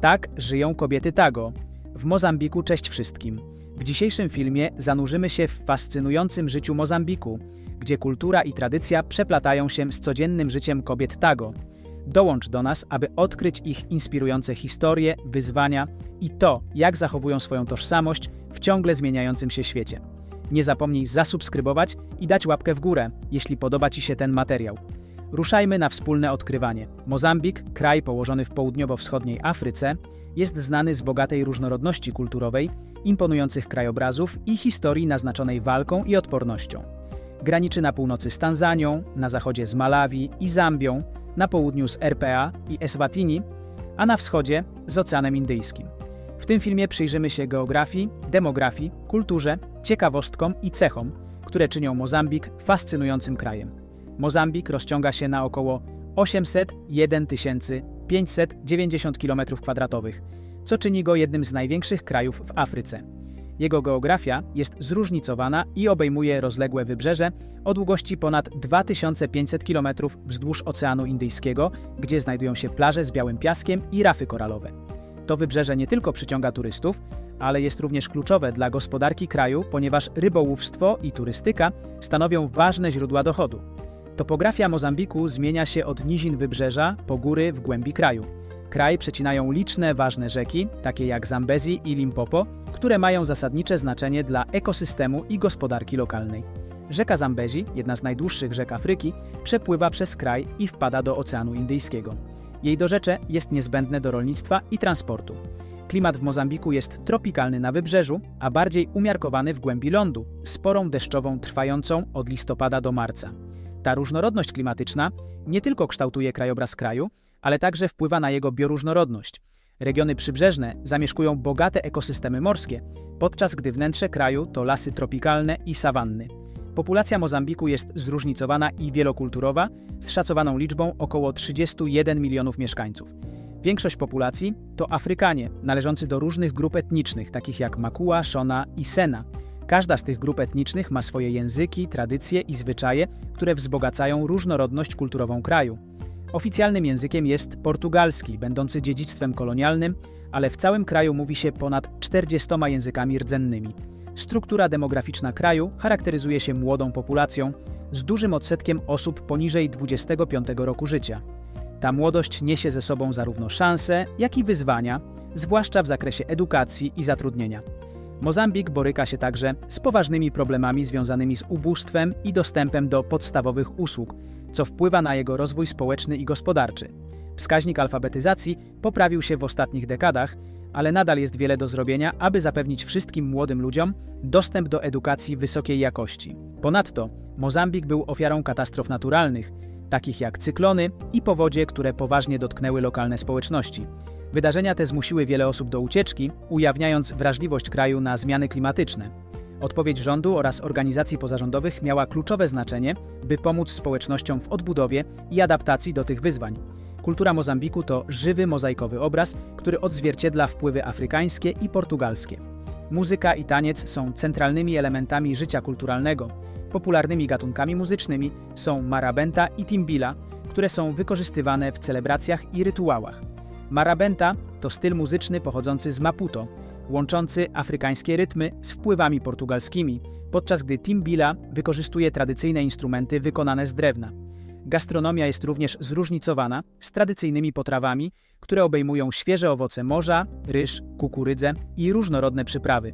Tak żyją kobiety Tago. W Mozambiku cześć wszystkim. W dzisiejszym filmie zanurzymy się w fascynującym życiu Mozambiku, gdzie kultura i tradycja przeplatają się z codziennym życiem kobiet Tago. Dołącz do nas, aby odkryć ich inspirujące historie, wyzwania i to, jak zachowują swoją tożsamość w ciągle zmieniającym się świecie. Nie zapomnij zasubskrybować i dać łapkę w górę, jeśli podoba Ci się ten materiał. Ruszajmy na wspólne odkrywanie. Mozambik, kraj położony w południowo-wschodniej Afryce, jest znany z bogatej różnorodności kulturowej, imponujących krajobrazów i historii naznaczonej walką i odpornością. Graniczy na północy z Tanzanią, na zachodzie z Malawi i Zambią, na południu z RPA i Eswatini, a na wschodzie z Oceanem Indyjskim. W tym filmie przyjrzymy się geografii, demografii, kulturze, ciekawostkom i cechom, które czynią Mozambik fascynującym krajem. Mozambik rozciąga się na około 801 590 km2, co czyni go jednym z największych krajów w Afryce. Jego geografia jest zróżnicowana i obejmuje rozległe wybrzeże o długości ponad 2500 km wzdłuż Oceanu Indyjskiego, gdzie znajdują się plaże z białym piaskiem i rafy koralowe. To wybrzeże nie tylko przyciąga turystów, ale jest również kluczowe dla gospodarki kraju, ponieważ rybołówstwo i turystyka stanowią ważne źródła dochodu. Topografia Mozambiku zmienia się od nizin wybrzeża po góry w głębi kraju. Kraj przecinają liczne ważne rzeki, takie jak Zambezi i Limpopo, które mają zasadnicze znaczenie dla ekosystemu i gospodarki lokalnej. Rzeka Zambezi, jedna z najdłuższych rzek Afryki, przepływa przez kraj i wpada do Oceanu Indyjskiego. Jej dorzecze jest niezbędne do rolnictwa i transportu. Klimat w Mozambiku jest tropikalny na wybrzeżu, a bardziej umiarkowany w głębi lądu, sporą deszczową trwającą od listopada do marca. Ta różnorodność klimatyczna nie tylko kształtuje krajobraz kraju, ale także wpływa na jego bioróżnorodność. Regiony przybrzeżne zamieszkują bogate ekosystemy morskie, podczas gdy wnętrze kraju to lasy tropikalne i sawanny. Populacja Mozambiku jest zróżnicowana i wielokulturowa, z szacowaną liczbą około 31 milionów mieszkańców. Większość populacji to Afrykanie, należący do różnych grup etnicznych, takich jak Makua, Shona i Sena. Każda z tych grup etnicznych ma swoje języki, tradycje i zwyczaje, które wzbogacają różnorodność kulturową kraju. Oficjalnym językiem jest portugalski, będący dziedzictwem kolonialnym, ale w całym kraju mówi się ponad 40 językami rdzennymi. Struktura demograficzna kraju charakteryzuje się młodą populacją z dużym odsetkiem osób poniżej 25 roku życia. Ta młodość niesie ze sobą zarówno szanse, jak i wyzwania, zwłaszcza w zakresie edukacji i zatrudnienia. Mozambik boryka się także z poważnymi problemami związanymi z ubóstwem i dostępem do podstawowych usług, co wpływa na jego rozwój społeczny i gospodarczy. Wskaźnik alfabetyzacji poprawił się w ostatnich dekadach, ale nadal jest wiele do zrobienia, aby zapewnić wszystkim młodym ludziom dostęp do edukacji wysokiej jakości. Ponadto Mozambik był ofiarą katastrof naturalnych, takich jak cyklony i powodzie, które poważnie dotknęły lokalne społeczności. Wydarzenia te zmusiły wiele osób do ucieczki, ujawniając wrażliwość kraju na zmiany klimatyczne. Odpowiedź rządu oraz organizacji pozarządowych miała kluczowe znaczenie, by pomóc społecznościom w odbudowie i adaptacji do tych wyzwań. Kultura Mozambiku to żywy mozaikowy obraz, który odzwierciedla wpływy afrykańskie i portugalskie. Muzyka i taniec są centralnymi elementami życia kulturalnego. Popularnymi gatunkami muzycznymi są marabenta i timbila, które są wykorzystywane w celebracjach i rytuałach. Marabenta to styl muzyczny pochodzący z Maputo, łączący afrykańskie rytmy z wpływami portugalskimi, podczas gdy timbila wykorzystuje tradycyjne instrumenty wykonane z drewna. Gastronomia jest również zróżnicowana z tradycyjnymi potrawami, które obejmują świeże owoce morza, ryż, kukurydzę i różnorodne przyprawy.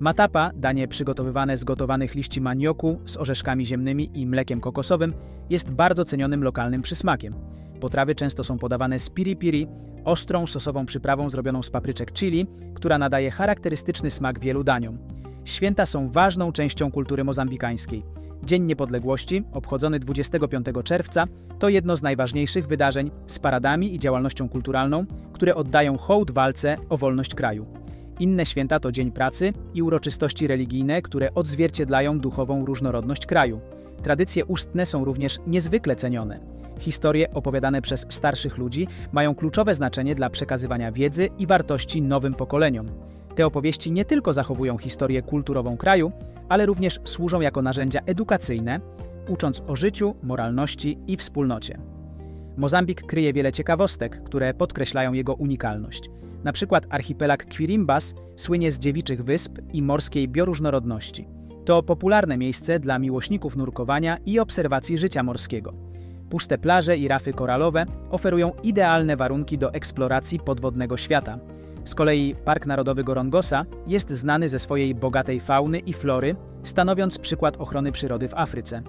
Matapa, danie przygotowywane z gotowanych liści manioku z orzeszkami ziemnymi i mlekiem kokosowym, jest bardzo cenionym lokalnym przysmakiem. Potrawy często są podawane z piri piri, ostrą sosową przyprawą zrobioną z papryczek chili, która nadaje charakterystyczny smak wielu daniom. Święta są ważną częścią kultury mozambikańskiej. Dzień Niepodległości, obchodzony 25 czerwca, to jedno z najważniejszych wydarzeń z paradami i działalnością kulturalną, które oddają hołd walce o wolność kraju. Inne święta to Dzień Pracy i uroczystości religijne, które odzwierciedlają duchową różnorodność kraju. Tradycje ustne są również niezwykle cenione. Historie opowiadane przez starszych ludzi mają kluczowe znaczenie dla przekazywania wiedzy i wartości nowym pokoleniom. Te opowieści nie tylko zachowują historię kulturową kraju, ale również służą jako narzędzia edukacyjne, ucząc o życiu, moralności i wspólnocie. Mozambik kryje wiele ciekawostek, które podkreślają jego unikalność. Na przykład archipelag Quirimbas słynie z dziewiczych wysp i morskiej bioróżnorodności. To popularne miejsce dla miłośników nurkowania i obserwacji życia morskiego. Puste plaże i rafy koralowe oferują idealne warunki do eksploracji podwodnego świata. Z kolei Park Narodowy Gorongosa jest znany ze swojej bogatej fauny i flory, stanowiąc przykład ochrony przyrody w Afryce.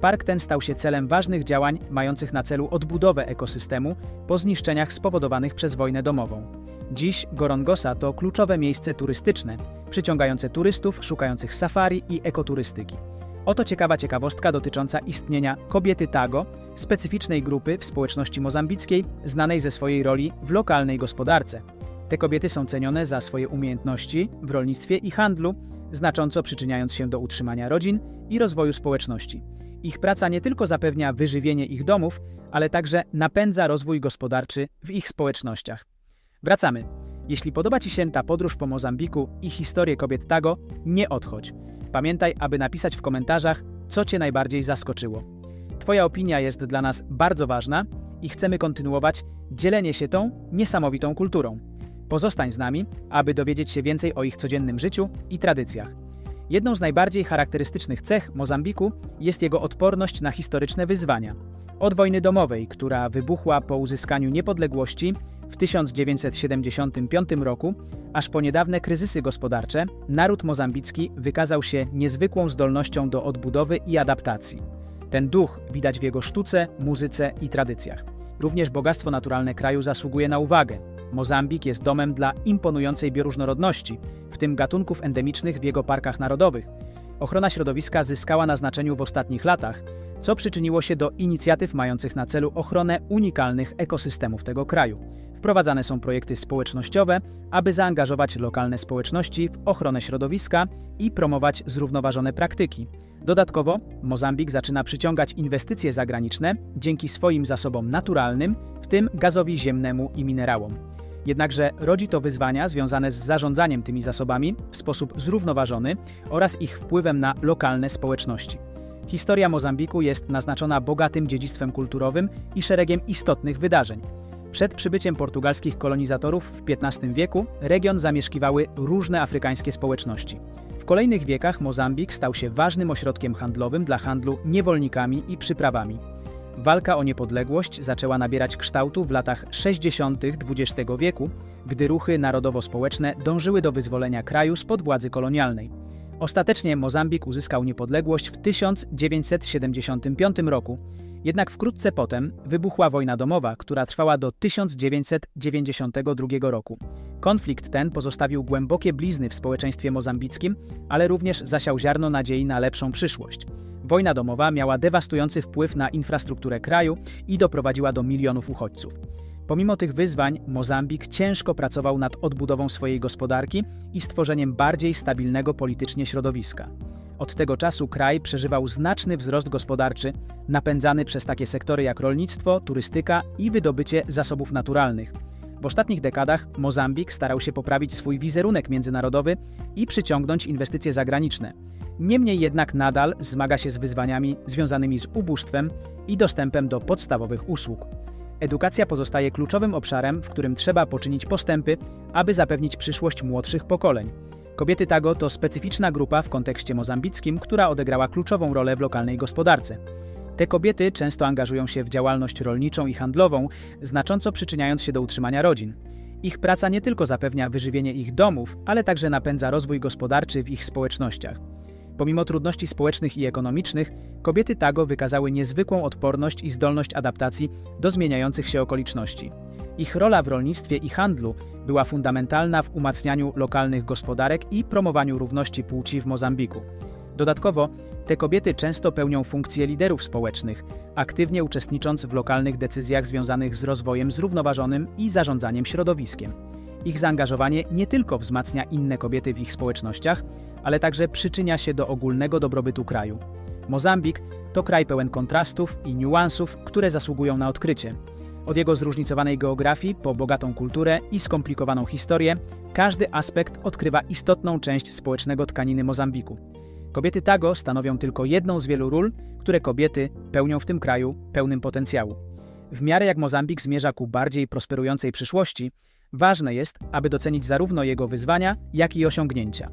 Park ten stał się celem ważnych działań mających na celu odbudowę ekosystemu po zniszczeniach spowodowanych przez wojnę domową. Dziś Gorongosa to kluczowe miejsce turystyczne, przyciągające turystów szukających safari i ekoturystyki. Oto ciekawa ciekawostka dotycząca istnienia kobiety Tago, specyficznej grupy w społeczności mozambickiej, znanej ze swojej roli w lokalnej gospodarce. Te kobiety są cenione za swoje umiejętności w rolnictwie i handlu, znacząco przyczyniając się do utrzymania rodzin i rozwoju społeczności. Ich praca nie tylko zapewnia wyżywienie ich domów, ale także napędza rozwój gospodarczy w ich społecznościach. Wracamy. Jeśli podoba Ci się ta podróż po Mozambiku i historię kobiet Tago, nie odchodź. Pamiętaj, aby napisać w komentarzach, co Cię najbardziej zaskoczyło. Twoja opinia jest dla nas bardzo ważna i chcemy kontynuować dzielenie się tą niesamowitą kulturą. Pozostań z nami, aby dowiedzieć się więcej o ich codziennym życiu i tradycjach. Jedną z najbardziej charakterystycznych cech Mozambiku jest jego odporność na historyczne wyzwania. Od wojny domowej, która wybuchła po uzyskaniu niepodległości w 1975 roku, aż po niedawne kryzysy gospodarcze, naród mozambicki wykazał się niezwykłą zdolnością do odbudowy i adaptacji. Ten duch widać w jego sztuce, muzyce i tradycjach. Również bogactwo naturalne kraju zasługuje na uwagę. Mozambik jest domem dla imponującej bioróżnorodności, w tym gatunków endemicznych w jego parkach narodowych. Ochrona środowiska zyskała na znaczeniu w ostatnich latach, co przyczyniło się do inicjatyw mających na celu ochronę unikalnych ekosystemów tego kraju. Wprowadzane są projekty społecznościowe, aby zaangażować lokalne społeczności w ochronę środowiska i promować zrównoważone praktyki. Dodatkowo Mozambik zaczyna przyciągać inwestycje zagraniczne dzięki swoim zasobom naturalnym, w tym gazowi ziemnemu i minerałom. Jednakże rodzi to wyzwania związane z zarządzaniem tymi zasobami w sposób zrównoważony oraz ich wpływem na lokalne społeczności. Historia Mozambiku jest naznaczona bogatym dziedzictwem kulturowym i szeregiem istotnych wydarzeń. Przed przybyciem portugalskich kolonizatorów w XV wieku region zamieszkiwały różne afrykańskie społeczności. W kolejnych wiekach Mozambik stał się ważnym ośrodkiem handlowym dla handlu niewolnikami i przyprawami. Walka o niepodległość zaczęła nabierać kształtu w latach 60. XX wieku, gdy ruchy narodowo-społeczne dążyły do wyzwolenia kraju spod władzy kolonialnej. Ostatecznie Mozambik uzyskał niepodległość w 1975 roku, jednak wkrótce potem wybuchła wojna domowa, która trwała do 1992 roku. Konflikt ten pozostawił głębokie blizny w społeczeństwie mozambickim, ale również zasiał ziarno nadziei na lepszą przyszłość. Wojna domowa miała dewastujący wpływ na infrastrukturę kraju i doprowadziła do milionów uchodźców. Pomimo tych wyzwań, Mozambik ciężko pracował nad odbudową swojej gospodarki i stworzeniem bardziej stabilnego politycznie środowiska. Od tego czasu kraj przeżywał znaczny wzrost gospodarczy, napędzany przez takie sektory jak rolnictwo, turystyka i wydobycie zasobów naturalnych. W ostatnich dekadach Mozambik starał się poprawić swój wizerunek międzynarodowy i przyciągnąć inwestycje zagraniczne. Niemniej jednak nadal zmaga się z wyzwaniami związanymi z ubóstwem i dostępem do podstawowych usług. Edukacja pozostaje kluczowym obszarem, w którym trzeba poczynić postępy, aby zapewnić przyszłość młodszych pokoleń. Kobiety Tago to specyficzna grupa w kontekście mozambickim, która odegrała kluczową rolę w lokalnej gospodarce. Te kobiety często angażują się w działalność rolniczą i handlową, znacząco przyczyniając się do utrzymania rodzin. Ich praca nie tylko zapewnia wyżywienie ich domów, ale także napędza rozwój gospodarczy w ich społecznościach. Pomimo trudności społecznych i ekonomicznych, kobiety Tago wykazały niezwykłą odporność i zdolność adaptacji do zmieniających się okoliczności. Ich rola w rolnictwie i handlu była fundamentalna w umacnianiu lokalnych gospodarek i promowaniu równości płci w Mozambiku. Dodatkowo, te kobiety często pełnią funkcje liderów społecznych, aktywnie uczestnicząc w lokalnych decyzjach związanych z rozwojem zrównoważonym i zarządzaniem środowiskiem. Ich zaangażowanie nie tylko wzmacnia inne kobiety w ich społecznościach, ale także przyczynia się do ogólnego dobrobytu kraju. Mozambik to kraj pełen kontrastów i niuansów, które zasługują na odkrycie. Od jego zróżnicowanej geografii po bogatą kulturę i skomplikowaną historię, każdy aspekt odkrywa istotną część społecznego tkaniny Mozambiku. Kobiety Tago stanowią tylko jedną z wielu ról, które kobiety pełnią w tym kraju pełnym potencjału. W miarę jak Mozambik zmierza ku bardziej prosperującej przyszłości, Ważne jest, aby docenić zarówno jego wyzwania, jak i osiągnięcia.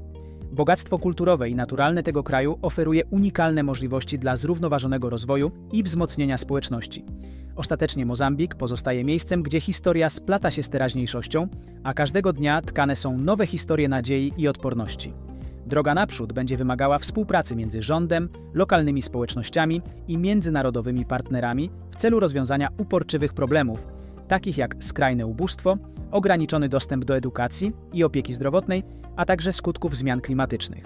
Bogactwo kulturowe i naturalne tego kraju oferuje unikalne możliwości dla zrównoważonego rozwoju i wzmocnienia społeczności. Ostatecznie Mozambik pozostaje miejscem, gdzie historia splata się z teraźniejszością, a każdego dnia tkane są nowe historie nadziei i odporności. Droga naprzód będzie wymagała współpracy między rządem, lokalnymi społecznościami i międzynarodowymi partnerami w celu rozwiązania uporczywych problemów, takich jak skrajne ubóstwo, ograniczony dostęp do edukacji i opieki zdrowotnej, a także skutków zmian klimatycznych.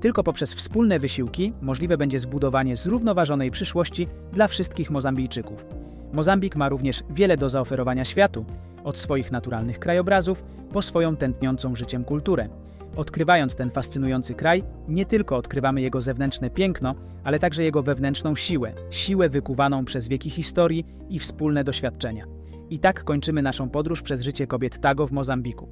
Tylko poprzez wspólne wysiłki możliwe będzie zbudowanie zrównoważonej przyszłości dla wszystkich Mozambijczyków. Mozambik ma również wiele do zaoferowania światu, od swoich naturalnych krajobrazów po swoją tętniącą życiem kulturę. Odkrywając ten fascynujący kraj, nie tylko odkrywamy jego zewnętrzne piękno, ale także jego wewnętrzną siłę, siłę wykuwaną przez wieki historii i wspólne doświadczenia. I tak kończymy naszą podróż przez życie kobiet Tago w Mozambiku.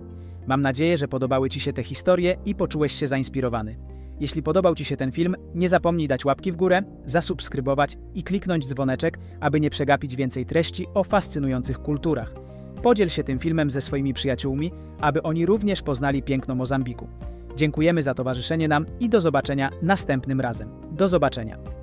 Mam nadzieję, że podobały Ci się te historie i poczułeś się zainspirowany. Jeśli podobał Ci się ten film, nie zapomnij dać łapki w górę, zasubskrybować i kliknąć dzwoneczek, aby nie przegapić więcej treści o fascynujących kulturach. Podziel się tym filmem ze swoimi przyjaciółmi, aby oni również poznali piękno Mozambiku. Dziękujemy za towarzyszenie nam i do zobaczenia następnym razem. Do zobaczenia.